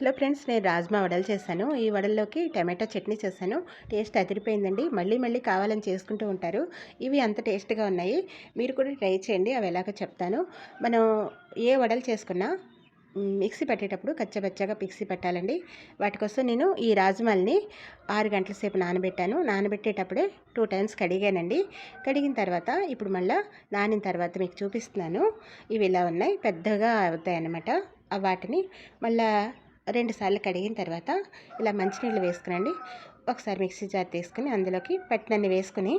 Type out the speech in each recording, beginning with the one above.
Hello friends నేను రాజ్మా వడలు చేశాను. ఈ వడల్లోకి టమాటో చట్నీ చేశాను. టేస్ట్ అదిరిపోయిందండి. మళ్ళీ మళ్ళీ కావాలని చేసుకుంటూ ఉంటారు. ఇవి అంత టేస్ట్గా ఉన్నాయి. మీరు కూడా ట్రై చేయండి. అవి ఎలాగో చెప్తాను. మనం ఏ వడలు చేసుకున్నా మిక్సీ పట్టేటప్పుడు కచ్చబచ్చగా మిక్సీ పెట్టాలండి. వాటి కోసం నేను ఈ రాజ్మాల్ని ఆరు గంటల సేపు నానబెట్టాను. నానబెట్టేటప్పుడే టూ టైమ్స్ కడిగానండి. కడిగిన తర్వాత ఇప్పుడు మళ్ళీ నానిన తర్వాత మీకు చూపిస్తున్నాను. ఇవి ఇలా ఉన్నాయి. పెద్దగా అవుతాయి అన్నమాట వాటిని మళ్ళీ రెండు సార్లు కడిగిన తర్వాత ఇలా మంచినీళ్ళు వేసుకునండి ఒకసారి మిక్సీ జార్ తీసుకుని అందులోకి పట్టినన్ని వేసుకుని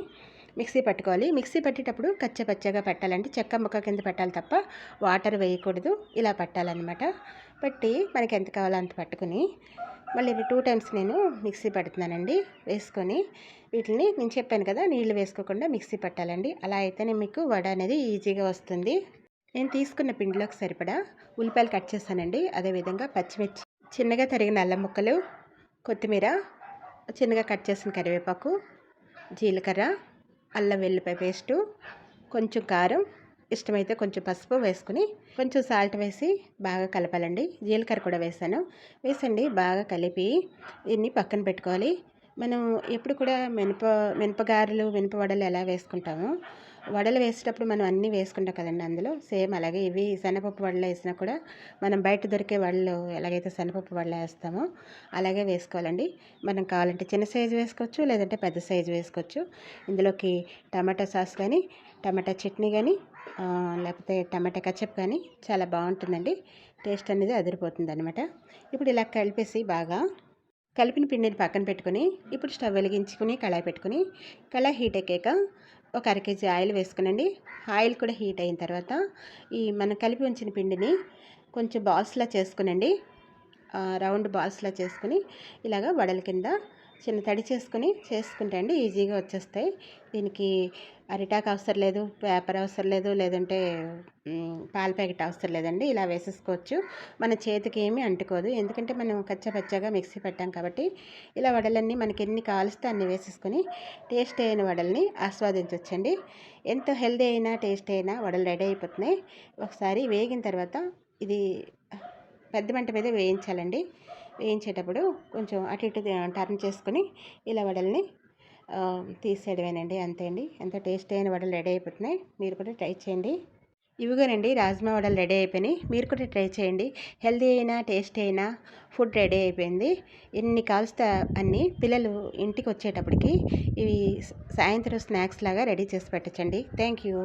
మిక్సీ పట్టుకోవాలి. మిక్సీ పట్టేటప్పుడు కచ్చపచ్చగా పట్టాలంటే చెక్క ముక్క కింద పట్టాలి తప్ప వాటర్ వేయకూడదు. ఇలా పట్టాలన్నమాట. పట్టి మనకి ఎంత కావాలో అంత పట్టుకుని మళ్ళీ టూ టైమ్స్ నేను మిక్సీ పడుతున్నానండి. వేసుకొని వీటిని నేను చెప్పాను కదా నీళ్ళు వేసుకోకుండా మిక్సీ పట్టాలండి. అలా అయితేనే మీకు వడ అనేది ఈజీగా వస్తుంది. నేను తీసుకున్న పిండిలోకి సరిపడా ఉల్లిపాయలు కట్ చేశానండి. అదేవిధంగా పచ్చిమిర్చి చిన్నగా తరిగిన అల్లం ముక్కలు కొత్తిమీర చిన్నగా కట్ చేసిన కరివేపాకు జీలకర్ర అల్లం వెల్లిపాయ పేస్టు కొంచెం కారం ఇష్టమైతే కొంచెం పసుపు వేసుకుని కొంచెం సాల్ట్ వేసి బాగా కలపాలండి. జీలకర్ర కూడా వేసాను. వేసండి బాగా కలిపి దీన్ని పక్కన పెట్టుకోవాలి. మనం ఎప్పుడు కూడా మినప మినపగారెలు మినప వడలు ఎలా వేసుకుంటామో వడలు వేసేటప్పుడు మనం అన్నీ వేసుకుంటాం కదండి అందులో. సేమ్ అలాగే ఇవి శనగపప్పు వడలు వేసినా కూడా మనం బయట దొరికే వడలు ఎలాగైతే శనగపప్పు వడలు వేస్తామో అలాగే వేసుకోవాలండి. మనం కావాలంటే చిన్న సైజు వేసుకోవచ్చు లేదంటే పెద్ద సైజు వేసుకోవచ్చు. ఇందులోకి టమాటా సాస్ కానీ టమాటా చట్నీ కానీ లేకపోతే టమాటా కచప్ కానీ చాలా బాగుంటుందండి. టేస్ట్ అనేది అదిరిపోతుంది అనమాట ఇప్పుడు ఇలా కలిపేసి బాగా కలిపిన పిండిని పక్కన పెట్టుకొని ఇప్పుడు స్టవ్ వెలిగించుకుని కళాయి పెట్టుకుని కళాయి హీట్ ఎక్కాక ఒక అర కేజీ ఆయిల్ వేసుకునండి. ఆయిల్ కూడా హీట్ అయిన తర్వాత ఈ మనం కలిపి ఉంచిన పిండిని కొంచెం బాల్స్లా చేసుకునండి. రౌండ్ బాల్స్లా చేసుకుని ఇలాగ వడల కింద చిన్న తడి చేసుకుని చేసుకుంటే అండి ఈజీగా వచ్చేస్తాయి. దీనికి అరిటాకు అవసరం లేదు పేపర్ అవసరం లేదు లేదంటే పాల ప్యాకెట్ అవసరం లేదండి. ఇలా వేసేసుకోవచ్చు. మన చేతికి ఏమీ అంటుకోదు. ఎందుకంటే మనం కచ్చపచ్చగా మిక్సీ పెట్టాం కాబట్టి ఇలా వడలన్నీ మనకి ఎన్ని కాలుస్తే అన్ని వేసేసుకొని టేస్ట్ అయిన వడల్ని ఆస్వాదించవచ్చండి ఎంత హెల్దీ అయినా టేస్ట్ అయినా వడలు రెడీ అయిపోతున్నాయి. ఒకసారి వేగిన తర్వాత ఇది పెద్ద మంట మీద వేయించాలండి. వేయించేటప్పుడు కొంచెం అటు ఇటు టర్న్ చేసుకుని ఇలా వడల్ని తీసేయడమేనండి. అంతే అండి. ఎంత టేస్టీ అయిన వడలు రెడీ అయిపోతున్నాయి. మీరు కూడా ట్రై చేయండి. ఇవిగోనండి రాజ్మా వడలు రెడీ అయిపోయినాయి. మీరు కూడా ట్రై చేయండి. హెల్దీ అయినా టేస్టీ అయినా ఫుడ్ రెడీ అయిపోయింది. ఎన్ని కాల్స్తే అన్నీ పిల్లలు ఇంటికి వచ్చేటప్పటికి ఇవి సాయంత్రం స్నాక్స్ లాగా రెడీ చేసి పెట్టచ్చండి. Thank you.